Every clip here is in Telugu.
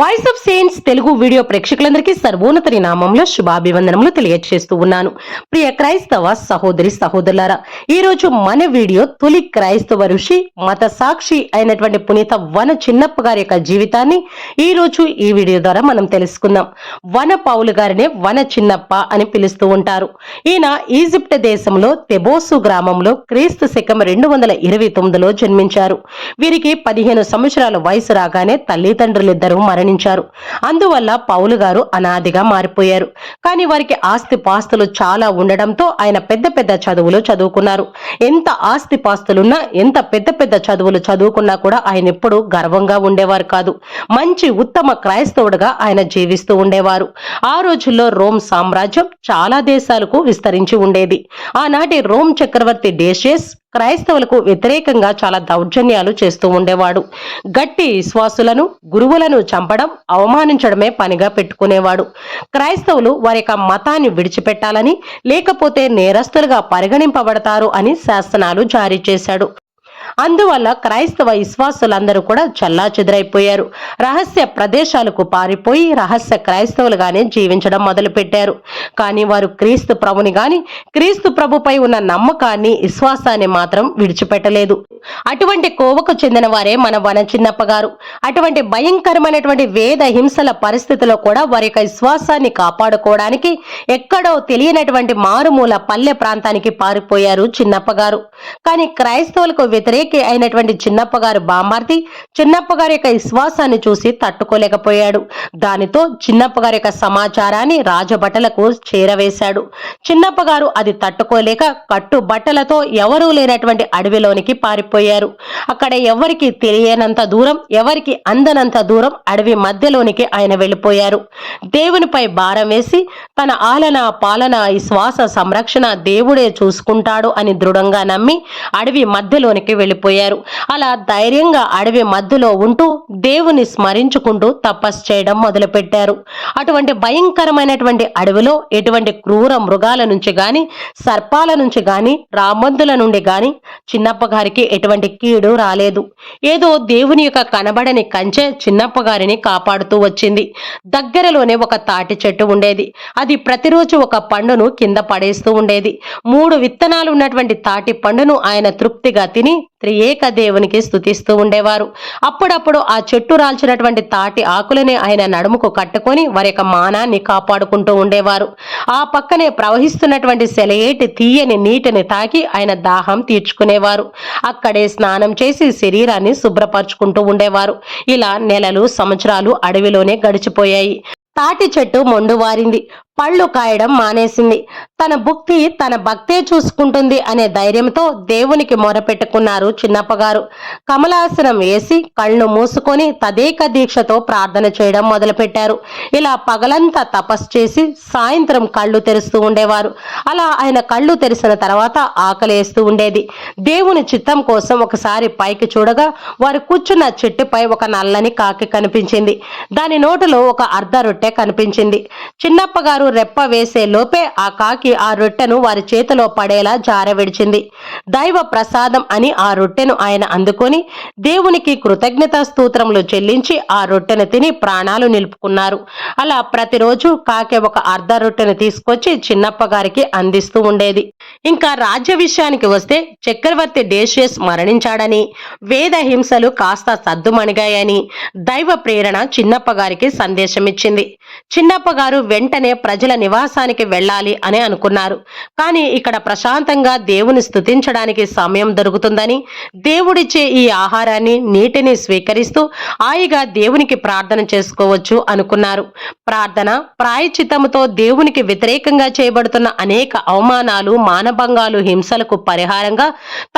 Voice of saints Telugu video ప్రేక్షకులందరికీ సర్వోన్నతని నామంలో శుభాభివందనములు తెలియజేస్తూ ఉన్నాను. ప్రియ క్రైస్తవ సహోదరి సహోదరులారా ఈ రోజు మన వీడియో తొలి క్రైస్తవ ఋషి మత సాక్షి అయినటువంటి పునీత వన చిన్నప్ప గారి యొక్క జీవితాన్ని ఈ రోజు ఈ వీడియో ద్వారా మనం తెలుసుకుందాం. వన పౌలు గారినే వన చిన్నప్ప అని పిలుస్తూ ఉంటారు. ఈయన ఈజిప్ట్ దేశంలో తెబోసు గ్రామంలో క్రీస్తు శకం రెండు వందల ఇరవై తొమ్మిదిలో జన్మించారు. వీరికి పదిహేను సంవత్సరాల వయసు రాగానే తల్లిదండ్రులిద్దరూ మరణించారు. అందువల్ల పౌలు గారు అనాదిగా మారిపోయారు. కానీ వారికి ఆస్తి పాస్తులు చాలా ఉండడంతో ఆయన పెద్ద పెద్ద చదువులు చదువుకున్నారు. ఎంత ఆస్తి పాస్తులున్నా ఎంత పెద్ద పెద్ద చదువులు చదువుకున్నా కూడా ఆయన ఎప్పుడు గర్వంగా ఉండేవారు కాదు. మంచి ఉత్తమ క్రైస్తవుడుగా ఆయన జీవిస్తూ ఉండేవారు. ఆ రోజుల్లో రోమ్ సామ్రాజ్యం చాలా దేశాలకు విస్తరించి ఉండేది. ఆనాటి రోమ్ చక్రవర్తి డేషియస్ క్రైస్తవులకు వ్యతిరేకంగా చాలా దౌర్జన్యాలు చేస్తూ ఉండేవాడు. గట్టి విశ్వాసులను గురువులను చంపడం అవమానించడమే పనిగా పెట్టుకునేవాడు. క్రైస్తవులు వారి యొక్క మతాన్ని విడిచిపెట్టాలని లేకపోతే నేరస్తులుగా పరిగణింపబడతారు అని శాసనాలు జారీ చేశాడు. అందువల్ల క్రైస్తవ విశ్వాసులందరూ కూడా చల్లా చెదరైపోయారు రహస్య ప్రదేశాలకు పారిపోయి రహస్య క్రైస్తవులుగానే జీవించడం మొదలుపెట్టారు. కానీ వారు క్రీస్తు ప్రభుని గాని క్రీస్తు ప్రభుపై ఉన్న నమ్మకాన్ని విశ్వాసాన్ని మాత్రం విడిచిపెట్టలేదు. అటువంటి కోవకు చెందిన వారే మన వన చిన్నప్ప గారు అటువంటి భయంకరమైనటువంటి వేద హింసల పరిస్థితిలో కూడా వారి యొక్క విశ్వాసాన్ని కాపాడుకోవడానికి ఎక్కడో తెలియనటువంటి మారుమూల పల్లె ప్రాంతానికి పారిపోయారు చిన్నప్ప గారు కానీ క్రైస్తవులకు వ్యతిరేక అయినటువంటి చిన్నప్ప గారు బామార్తి చిన్నప్ప గారి యొక్క విశ్వాసాన్ని చూసి తట్టుకోలేకపోయాడు. దానితో చిన్నప్ప గారి యొక్క సమాచారాన్ని రాజభటలకు చేరవేశాడు. చిన్నప్ప గారు అది తట్టుకోలేక కట్టు బట్టలతో ఎవరూ లేనటువంటి అడవిలోనికి పారిపోయారు. అక్కడ ఎవరికి తెలియనంత దూరం ఎవరికి అందనంత దూరం అడవి మధ్యలోనికి ఆయన వెళ్ళిపోయారు. దేవునిపై భారం వేసి తన ఆలన పాలన ఈ శ్వాస సంరక్షణ దేవుడే చూసుకుంటాడు అని దృఢంగా నమ్మి అడవి మధ్యలోనికి వెళ్ళిపోయారు. అలా ధైర్యంగా అడవి మధ్యలో ఉంటూ దేవుని స్మరించుకుంటూ తపస్సు చేయడం మొదలుపెట్టారు. అటువంటి భయంకరమైనటువంటి అడవిలో ఎటువంటి క్రూర మృగాల నుంచి గాని సర్పాల నుంచి గాని రామందుల నుండి గాని చిన్నప్ప గారికి ఎటువంటి కీడు రాలేదు. ఏదో దేవుని యొక్క కనబడని కంచె చిన్నప్ప గారిని కాపాడుతూ వచ్చింది. దగ్గరలోనే ఒక తాటి చెట్టు ఉండేది. అది ప్రతిరోజు ఒక పండును కింద పడేస్తూ ఉండేది. మూడు విత్తనాలు ఉన్నటువంటి తాటి పండును ఆయన తృప్తిగా తిని త్రియేక దేవునికి స్థుతిస్తూ ఉండేవారు. అప్పుడప్పుడు ఆ చెట్టు రాల్చినటువంటి తాటి ఆకులనే ఆయన నడుముకు కట్టుకొని వారి యొక్క మానాన్ని కాపాడుకుంటూ ఉండేవారు. ఆ పక్కనే ప్రవహిస్తున్నటువంటి సెలయేటి తీయని నీటిని తాకి ఆయన దాహం తీర్చుకునేవారు. అక్కడే స్నానం చేసి శరీరాన్ని శుభ్రపరచుకుంటూ ఉండేవారు. ఇలా నెలలు సంవత్సరాలు అడవిలోనే గడిచిపోయాయి. తాటి చెట్టు మొండువారింది. పళ్ళు కాయడం మానేసింది. తన భుక్తి తన భక్తే చూసుకుంటుంది అనే ధైర్యంతో దేవునికి మొరపెట్టుకున్నారు చిన్నప్పగారు. కమలాసనం వేసి కళ్ళు మూసుకొని తదేక దీక్షతో ప్రార్థన చేయడం మొదలుపెట్టారు. ఇలా పగలంతా తపస్సు చేసి సాయంత్రం కళ్ళు తెరుస్తూ ఉండేవారు. అలా ఆయన కళ్ళు తెరిసిన తర్వాత ఆకలేస్తూ ఉండేది. దేవుని చిత్తం కోసం ఒకసారి పైకి చూడగా వారు కూర్చున్న చెట్టుపై ఒక నల్లని కాకి కనిపించింది. దాని నోటిలో ఒక అర్ధ రొట్టె కనిపించింది. చిన్నప్పగారు గారు రెప్ప వేసే లోపే ఆ కాకి ఆ రొట్టెను వారి చేతిలో పడేలా జారవిడిచింది దైవ ప్రసాదం అని ఆ రొట్టెను ఆయన అందుకొని దేవునికి కృతజ్ఞత స్తోత్రములు చెల్లించి ఆ రొట్టెను తిని ప్రాణాలు నిలుపుకున్నారు. అలా ప్రతిరోజు కాకి ఒక అర్ధ రొట్టెను తీసుకొచ్చి చిన్నప్ప గారికి అందిస్తూ ఉండేది. ఇంకా రాజ్య విషయానికి వస్తే చక్రవర్తి డేషియస్ మరణించాడని వేద హింసలు కాస్త సద్దుమణిగాయని దైవ ప్రేరణ చిన్నప్ప గారికి సందేశం ఇచ్చింది చిన్నప్ప గారు వెంటనే ప్రజల నివాసానికి వెళ్ళాలి అని అనుకున్నారు. కానీ ఇక్కడ ప్రశాంతంగా దేవుని స్థుతించడానికి సమయం దొరుకుతుందని దేవుడిచ్చే ఈ ఆహారాన్ని నీటిని స్వీకరిస్తూ హాయిగా దేవునికి ప్రార్థన చేసుకోవచ్చు అనుకున్నారు. ప్రార్థన ప్రాయచితముతో దేవునికి వ్యతిరేకంగా చేయబడుతున్న అనేక అవమానాలు మానభంగాలు హింసలకు పరిహారంగా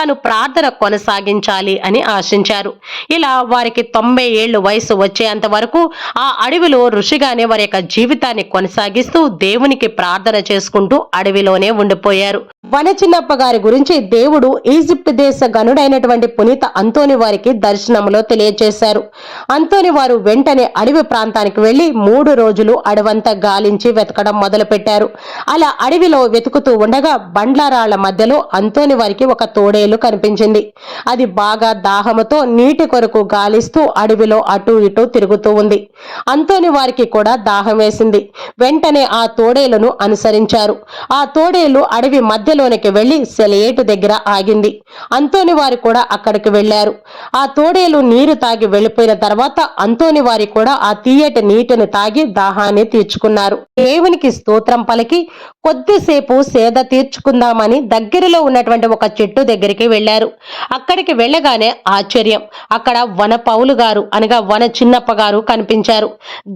తను ప్రార్థన కొనసాగించాలి అని ఆశించారు. ఇలా వారికి తొంభై ఏళ్ళు వయసు వచ్చేంత వరకు ఆ అడవిలో ఋషిగానే వారి యొక్క జీవితాన్ని కొనసాగిస్తూ దేవునికి ప్రార్థన చేసుకుంటూ అడవిలోనే ఉండిపోయారు. వన చిన్నప్ప గారి గురించి దేవుడు ఈజిప్ట్ దేశ గనుడైనటువంటి పునీత అంతోని వారికి దర్శనంలో తెలియజేశారు అంతోని వారు వెంటనే అడవి ప్రాంతానికి వెళ్ళి మూడు రోజులు అడవంతా గాలించి వెతకడం మొదలుపెట్టారు. అలా అడవిలో వెతుకుతూ ఉండగా బండ్లరాళ్ళ మధ్యలో అంతోని వారికి ఒక తోడేలు కనిపించింది. అది బాగా దాహముతో నీటి కొరకు గాలిస్తూ అడవిలో అటు ఇటు తిరుగుతూ ఉంది. అంతోని వారికి కూడా దాహం వేసింది. వెంటనే ఆ తోడేలను అనుసరించారు. ఆ తోడేలు అడవి మధ్యలోనికి వెళ్ళి సెలయేటు దగ్గర ఆగింది. అంతోని వారు కూడా అక్కడికి వెళ్ళారు ఆ తోడేలు నీరు తాగి వెళ్ళిపోయిన తర్వాత అంతోని వారి కూడా ఆ తీయటి నీటిని తాగి దాహాన్ని తీర్చుకున్నారు. దేవునికి స్తోత్రం పలికి కొద్దిసేపు సేద తీర్చుకుందామని దగ్గరలో ఉన్నటువంటి ఒక చెట్టు దగ్గరికి వెళ్ళారు అక్కడికి వెళ్ళగానే ఆశ్చర్యం. అక్కడ వన పౌలు గారు అనగా వన చిన్నప్ప గారు కనిపించారు.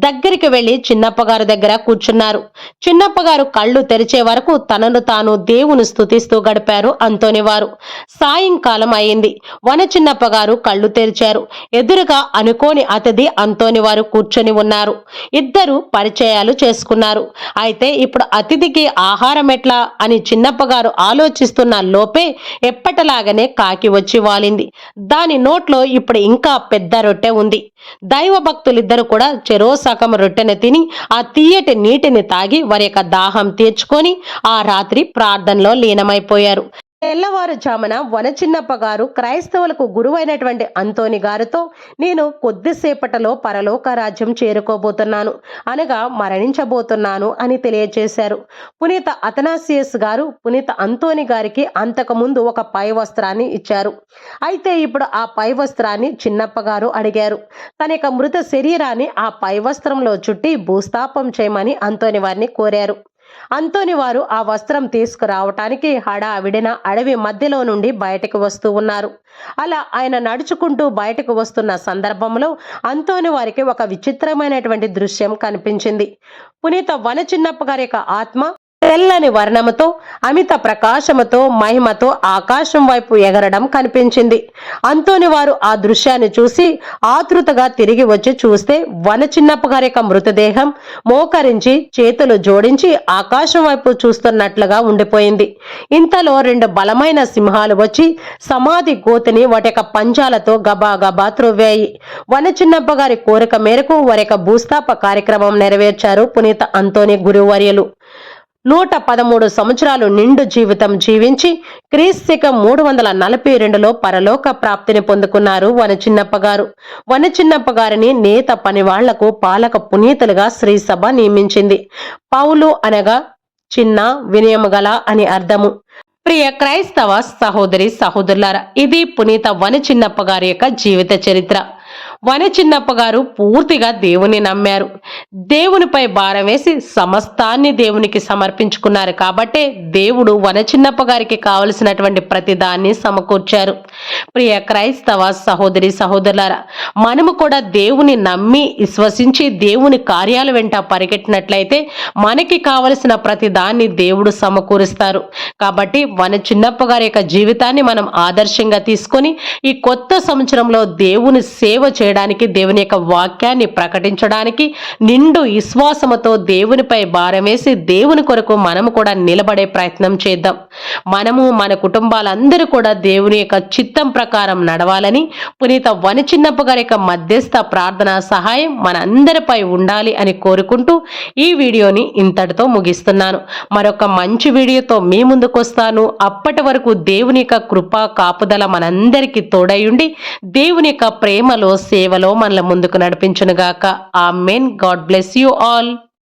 దగ్గరికి వెళ్ళి చిన్నప్ప గారు దగ్గర కూర్చున్నారు. చిన్నప్పగారు కళ్ళు తెరిచే వరకు తనను తాను దేవుని స్థుతిస్తూ గడిపారు అంతోనివారు సాయంకాలం అయింది వన చిన్నప్పగారు కళ్ళు తెరిచారు. ఎదురుగా అనుకోని అతిథి అంతోని వారు కూర్చొని ఉన్నారు. ఇద్దరు పరిచయాలు చేసుకున్నారు. అయితే ఇప్పుడు అతిథికి ఆహారం ఎట్లా అని చిన్నప్పగారు ఆలోచిస్తున్న లోపే ఎప్పటిలాగానే కాకి వచ్చి వాలింది. దాని నోట్లో ఇప్పుడు ఇంకా పెద్ద రొట్టె ఉంది. దైవ భక్తులిద్దరు కూడా చెరో సగం రొట్టెను తిని ఆ తీయటి నీటిని తాగి వారి యొక్క దాహం తీర్చుకొని ఆ రాత్రి ప్రార్థనలో లీనమైపోయారు. తెల్లవారుజామున వనచిన్నప్ప గారు క్రైస్తవులకు గురువైనటువంటి అంతోని గారితో నేను కొద్దిసేపటిలో పరలోక రాజ్యం చేరుకోబోతున్నాను అనగా మరణించబోతున్నాను అని తెలియజేశారు. పునీత అథనాసియస్ గారు పునీత అంతోని గారికి అంతకుముందు ఒక పై వస్త్రాన్ని ఇచ్చారు. అయితే ఇప్పుడు ఆ పై వస్త్రాన్ని చిన్నప్ప గారు అడిగారు. తన యొక్క మృత శరీరాన్ని ఆ పై వస్త్రంలో చుట్టి భూస్థాపం చేయమని అంతోని వారిని కోరారు. అంతోని వారు ఆ వస్త్రం తీసుకురావటానికి హడావిడిన అడవి మధ్యలో నుండి బయటకు వస్తూ ఉన్నారు. అలా ఆయన నడుచుకుంటూ బయటకు వస్తున్న సందర్భంలో అంతోని వారికి ఒక విచిత్రమైనటువంటి దృశ్యం కనిపించింది. పునీత వన చిన్నప్ప గారి యొక్క ఆత్మ తెల్లని వర్ణముతో అమిత ప్రకాశముతో మహిమతో ఆకాశం వైపు ఎగరడం కనిపించింది. అంతోని వారు ఆ దృశ్యాన్ని చూసి ఆతృతగా తిరిగి వచ్చి చూస్తే వన చిన్నప్ప గారి యొక్క మృతదేహం మోకరించి చేతులు జోడించి ఆకాశం వైపు చూస్తున్నట్లుగా ఉండిపోయింది. ఇంతలో రెండు బలమైన సింహాలు వచ్చి సమాధి గోతిని వాటి యొక్క పంజాలతో గబా గబా త్రొవ్వాయి. వన చిన్నప్ప గారి కోరిక మేరకు వారి యొక్క భూస్థాప కార్యక్రమం నెరవేర్చారు పునీత అంతోని గురువర్యులు. నూట పదమూడు సంవత్సరాలు నిండు జీవితం జీవించి క్రీస్తిక మూడు వందల నలభై రెండులో పరలోక ప్రాప్తిని పొందుకున్నారు వనచిన్నప్ప గారు. వనచిన్నప్ప గారిని నేత పనివాళ్ళకు పాలక పునీతులుగా శ్రీసభ నియమించింది. పౌలు అనగా చిన్న వినయము గల అని అర్థము. ప్రియ క్రైస్తవ సహోదరి సహోదరులారా ఇది పునీత వనచిన్నప్ప గారి యొక్క జీవిత చరిత్ర. వన చిన్నప్ప గారు పూర్తిగా దేవుని నమ్మారు. దేవునిపై భారం వేసి సమస్తాన్ని దేవునికి సమర్పించుకున్నారు. కాబట్టే దేవుడు వన చిన్నప్ప గారికి కావలసినటువంటి ప్రతిదాన్ని సమకూర్చారు. ప్రియ క్రైస్తవ సహోదరి సహోదరులారా మనము కూడా దేవుని నమ్మి విశ్వసించి దేవుని కార్యాల వెంట పరిగెట్టినట్లయితే మనకి కావలసిన ప్రతిదాన్ని దేవుడు సమకూరుస్తారు. కాబట్టి వన చిన్నప్ప గారి యొక్క జీవితాన్ని మనం ఆదర్శంగా తీసుకొని ఈ కొత్త సంవత్సరంలో దేవుని సేవ చేయడానికి దేవుని యొక్క వాక్యాన్ని ప్రకటించడానికి నిండు విశ్వాసముతో దేవునిపై భారం వేసి దేవుని కొరకు మనము కూడా నిలబడే ప్రయత్నం చేద్దాం. మనము మన కుటుంబాలందరూ కూడా దేవుని యొక్క చిత్తం ప్రకారం నడవాలని పునీత వనచిన్నప్ప గారి యొక్క మధ్యస్థ ప్రార్థన సహాయం మనందరిపై ఉండాలి అని కోరుకుంటూ ఈ వీడియోని ఇంతటితో ముగిస్తున్నాను. మరొక మంచి వీడియోతో మీ ముందుకు వస్తాను. అప్పటి వరకు దేవుని యొక్క కృప కాపుదల మనందరికీ తోడయుండి దేవుని యొక్క ప్రేమలో సేవలో మనల్ని ముందుకు నడిపించునుగాక. Amen God bless you all.